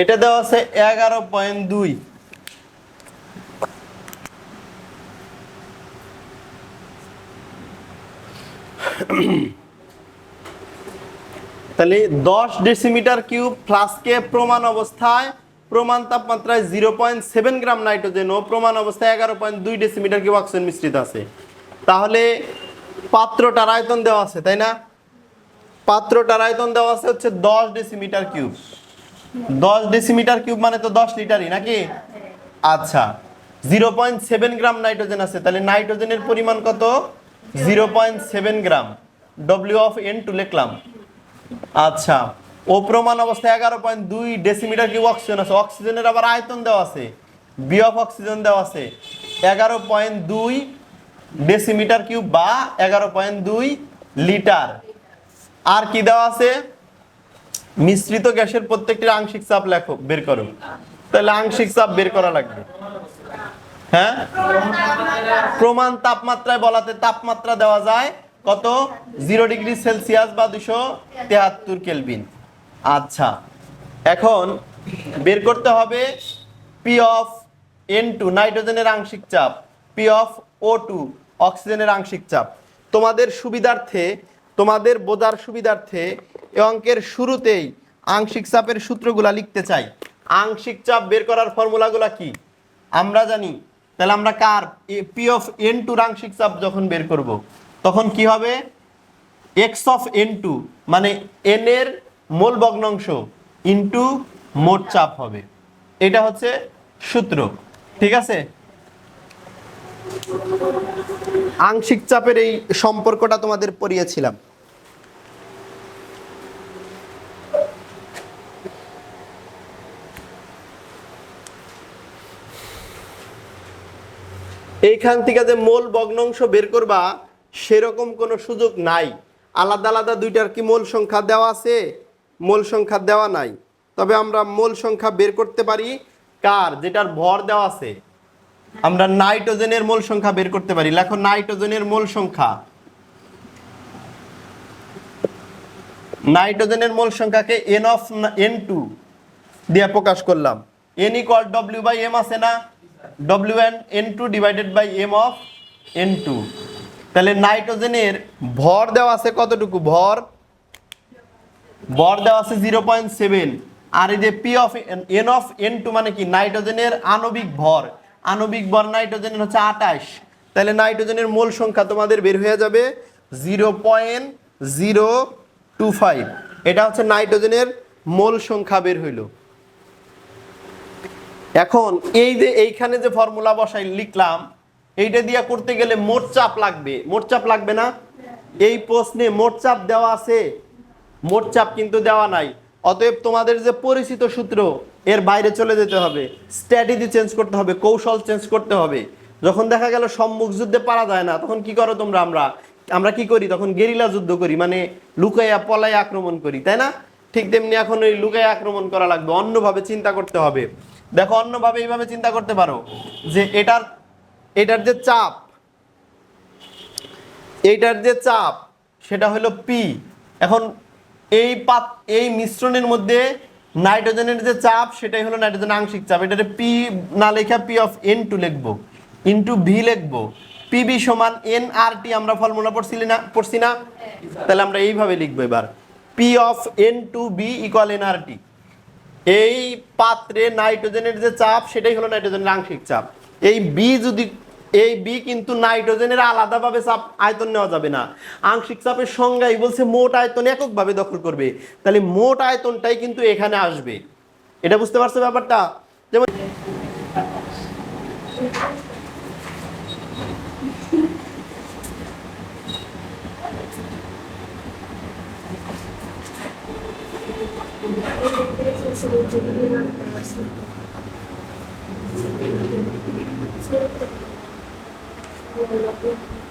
এটা দেওয়া আছে এগারো পয়েন্ট দুই। তাহলে দশ ডেসিমিটার কিউব ফ্লাস্কে প্রমাণ অবস্থায়, প্রমাণ তাপমাত্রায় zero point seven gram nitrogen ও প্রমাণ অবস্থায় এগারো পয়েন্ট দুই ডেসিমিটার কিউব অক্সিজেন মিশ্রিত আছে। তাহলে পাত্রটার আয়তন দেওয়া আছে, তাই না? পাত্রটার আয়তন দেওয়া আছে হচ্ছে দশ ডেসিমিটার কিউব দশ ডেসিমিটার কিউব মানে তো দশ লিটারই নাকি? আচ্ছা zero point seven gram nitrogen আছে, তাহলে নাইট্রোজেনের পরিমাণ কত? Zero point seven gram W of N two লিখলাম। আচ্ছা ও প্রমাণ অবস্থায় এগারো পয়েন্ট দুই ডেসিমিটার কিউব অক্সিজেন আছে অক্সিজেনের আবার আয়তন দেওয়া আছে বি অফ অক্সিজেন দেওয়া আছে, এগারো পয়েন্ট দুই ডেসিমিটার কিউব বা এগারো পয়েন্ট দুই লিটার আর কি দেওয়া আছে? মিশ্রিত গ্যাসের প্রত্যেকটির আংশিক চাপ লেখো, বের করো। তাহলে আংশিক চাপ বের করা লাগবে। হ্যাঁ? প্রমাণ তাপমাত্রায় বলাতে তাপমাত্রা দেওয়া যায় কত? জিরো ডিগ্রি সেলসিয়াস বা দুশো তেহাত্তর কেলভিন। আচ্ছা এখন বের করতে হবে পি অফ এন টু, নাইট্রোজেনের আংশিক চাপ, পি অফ ও টু, অক্সিজেনের আংশিক চাপ। তোমাদের সুবিধার্থে, তোমাদের বোঝার সুবিধার্থে এ অঙ্কের শুরুতেই আংশিক চাপের সূত্রগুলা লিখতে চাই। আংশিক চাপ বের করার ফর্মুলাগুলা কি? আমরা জানি, তাহলে আমরা কার? পি অফ এন টু আংশিক চাপ যখন বের করব, তখন কি হবে? এক্স অফ এন টু মানে এন এর মোল ভগ্নাংশ ইনটু মোট চাপ হবে। এটা হচ্ছে সূত্র, ঠিক আছে? আংশিক চাপের এই সম্পর্কটা তোমাদের পড়িয়েছিলাম। এইখান থেকে যে মোল ভগ্নাংশ বের করবা, সেরকম কোনো সুযোগ নাই। আলাদা আলাদা দুইটার কি মূল সংখ্যা দেওয়া আছে? মোল সংখ্যা দেওয়া নাই। তবে আমরা মোল সংখ্যা বের করতে পারি কার? যেটার ভর দেওয়া আছে। আমরা নাইট্রোজেনের মূল সংখ্যা বের করতে পারি। লেখো নাইট্রোজেনের মূল সংখ্যা। নাইট্রোজেনের মূল সংখ্যাকে এন অফ এন টু দিয়ে প্রকাশ করলাম। N equal W by M আছে না? W N N two divided by M of N two তাহলে নাইট্রোজেনের ভর দেওয়া আছে কতটুকু? ভর? ভর দেওয়া আছে জিরো পয়েন্ট সেভেন আর এই যে P of N of N two মানে কি? নাইট্রোজেনের আণবিক ভর। আণবিক ভর নাইট্রোজেনের হচ্ছে আটাশ তাহলে নাইট্রোজেনের মোল সংখ্যা তোমাদের বের হয়ে যাবে zero point zero two five এটা হচ্ছে নাইট্রোজেনের মোল সংখ্যা বের হইল। এখন এই যে এইখানে যে ফর্মুলা বসাই লিখলাম, এইটা দিয়ে করতে গেলে মোট চাপ লাগবে। মোট চাপ লাগবে না? এই প্রশ্নে মোট চাপ দেওয়া আছে। মোট চাপ কিন্তু দেওয়া নাই। অতএব তোমাদের যে পরিচিত সূত্র, এর বাইরে চলে যেতে হবে। স্ট্র্যাটেজি চেঞ্জ করতে হবে, কৌশল চেঞ্জ করতে হবে। যখন দেখা গেল সম্মুখ যুদ্ধে পারা যায় না, তখন কি করো তোমরা আমরা? আমরা কি করি? তখন গেরিলা যুদ্ধ করি মানে লুকাইয়া পলাই আক্রমণ করি, তাই না? ঠিক তেমনি এখন ওই লুকাইয়া আক্রমণ করা লাগবে, অন্যভাবে চিন্তা করতে হবে। দেখো অন্যভাবে এইভাবে চিন্তা করতে পারো যে এটার এটার যে চাপ এইটার যে চাপ সেটা হলো পি এখন এই পাত এই মিশ্রণের মধ্যে নাইট্রোজেনের যে চাপ সেটাই হলো নাইট্রোজেন আংশিক চাপ। এটাতে পি না লেখা পি অফ এন টু লিখব। ইন্টু ভি লিখব। পিবি সমান এন আর টি আমরা ফর্মুলা পড়ছিলি না পড়ছি না? তাহলে আমরা এইভাবে লিখব এবার। P of N two V equal N R T এই পাত্রে নাইট্রোজেনের যে চাপ, সেটাই হলো নাইট্রোজেনের আংশিক চাপ। এই বি যদি, এই বি কিন্তু নাইট্রোজেনের আলাদাভাবে চাপ, আয়তন নেওয়া যাবে না। আংশিক চাপের সংজ্ঞাই বলছে মোট আয়তন এককভাবে দখল করবে। তাহলে মোট আয়তনটাই কিন্তু এখানে আসবে। এটা বুঝতে পারছ ব্যাপারটা? যেমন Thank you.